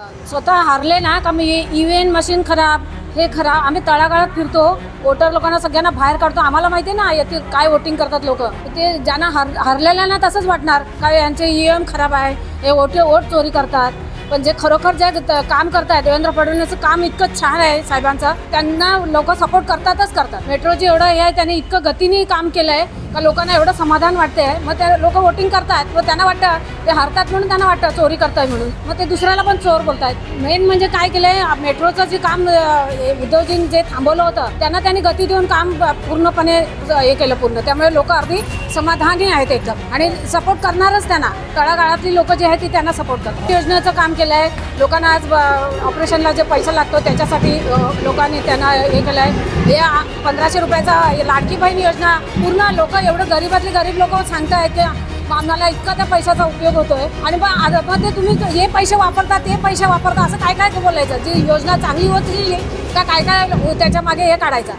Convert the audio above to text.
स्वतः हारले ना का मी ईव्हीएम मशीन खराब हे खराब आम्ही तळागाळात फिरतो वोटर लोकांना सगळ्यांना बाहेर काढतो. आम्हाला माहिती आहे ना येथे काय वोटिंग करतात लोक. ते ज्यांना हार हरलेल्यांना तसंच वाटणार काय यांचे ईव्हीएम खराब आहे हे वोट वोट चोरी करतात. पण जे खरोखर जे काम करतायत देवेंद्र फडणवीसचं काम इतकं छान आहे साहेबांचं त्यांना लोक सपोर्ट करतातच करतात. मेट्रोचे एवढं हे आहे त्याने इतकं गतीने काम केलं आहे का लोकांना एवढं समाधान वाटते मग त्या लोक वोटिंग करतात व त्यांना वाटतं ते हरतात म्हणून त्यांना वाटतं चोरी करताय म्हणून. मग ते दुसऱ्याला पण चोर बोलतायत. मेन म्हणजे काय केलंय मेट्रोचं जे काम अं, जे थांबवलं होतं त्यांना त्यांनी गती देऊन काम पूर्णपणे हे केलं पूर्ण. त्यामुळे लोक अगदी समाधानी आहेत एकदम. आणि सपोर्ट करणारच त्यांना. तळागाळातली लोक जे आहेत ती त्यांना सपोर्ट करतात. योजनेचं काम केलं आहे लोकांना आज ऑपरेशनला जे पैसा लागतो त्याच्यासाठी लोकांनी त्यांना हे केलं आहे हे पंधराशे रुपयाचा लाडकी बहीण योजना पूर्ण लोक एवढं गरीबातले गरीब लोक सांगतायत की आम्हाला इतका त्या पैशाचा उपयोग होतोय. आणि मग मग ते तुम्ही हे पैसे वापरता ते पैसे वापरता असं काय काय बोलायचं जी योजना चांगली होत का काय काय हो त्याच्यामागे हे काढायचं?